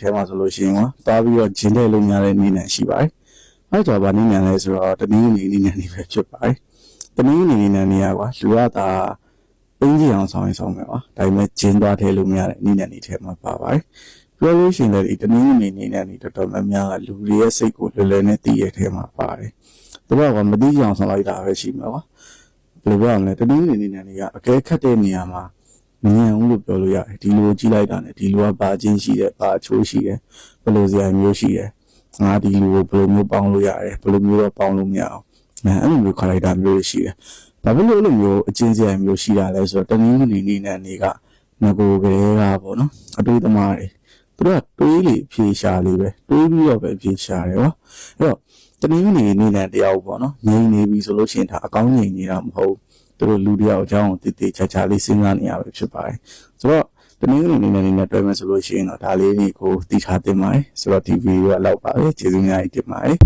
ထဲမှာဆိုလို့ရှိရင်ကွာသွားပြီးတော့ဂျင်းတဲ့လုံရတဲ့နေနဲ့ရှိပါတယ်အဲကြောင့်ဗာနေနဲ့လဲဆိုတော့တနည်းနည်းနေနဲ့နေပဲဖြစ်ပါတယ်တနည်းနည်းနေနဲ့နေရကွာလူကသာအင်းကြီးအောင်ဆောင်ရင်ဆောင်မယ်ကွာဒါပေမဲ့ဂျင်းသွားထဲလို့မရတဲ့နေနဲ့နေထဲမှာပါပါတယ်ပြောလို့ရှိရင်လည်းဒီတနည်းနည်းနေနေနဲ့နေတော်တော်များများကလူတွေရဲ့စိတ်ကိုလွယ်လွယ်နဲ့တည်ရထဲမှာပါတယ်သူကကမတိကြအောင်ဆောင်လိုက်တာပဲရှိမှာကွာဘယ်လိုပြောရမလဲတနည်းနည်းနေနဲ့နေကအကဲခတ်တဲ့နေရာမှာ မငြင်းဘူးလို့ပြောလို့ရတယ်ဒီလိုကြည့်လိုက်တာ ਨੇ ဒီလိုကဘာချင်းရှိတယ်ဘာအချိုးရှိတယ်ဘယ်လိုစရာမျိုးရှိတယ်ငါဒီလိုကိုဘယ်လိုမျိုးပေါင်းလို့ရတယ်ဘယ်လိုမျိုးတော့ပေါင်းလို့မရအောင်အဲအဲ့လိုမျိုးခလိုက်တာမျိုးရှိတယ်ဘာဖြစ်လို့အဲ့လိုမျိုးအချင်းစရာမျိုးရှိတာလဲဆိုတော့တနည်းနည်းနေနဲ့နေကငကိုကလေးကပေါ့နော်အတွေးသမားတွေသူတို့ကတွေးလေဖြေရှာလေးပဲတွေးပြီးတော့ပဲဖြေရှာတယ်ဟောအဲ့တော့တနည်းနည်းနေနဲ့တရားပေါ့နော်ငြိမ်နေပြီဆိုလို့ရှိရင်ဒါအကောင်းငြိမ်နေတာမဟုတ်ဘူး သူတို့လူတယောက်အကြောင်းကိုတည်တည်ချာချာလေးစဉ်းစားနေရပဲဖြစ်ပါတယ်ဆိုတော့တနည်းနည်းနေနဲ့နေနဲ့တွဲမယ်ဆိုလို့ရှိရင်တော့ဒါလေးတွေကိုတည်ထားတင်ပါတယ်ဆိုတော့ဒီဗီဒီယိုကလောက်ပါပဲကျေးဇူးများကြီးတင်ပါတယ်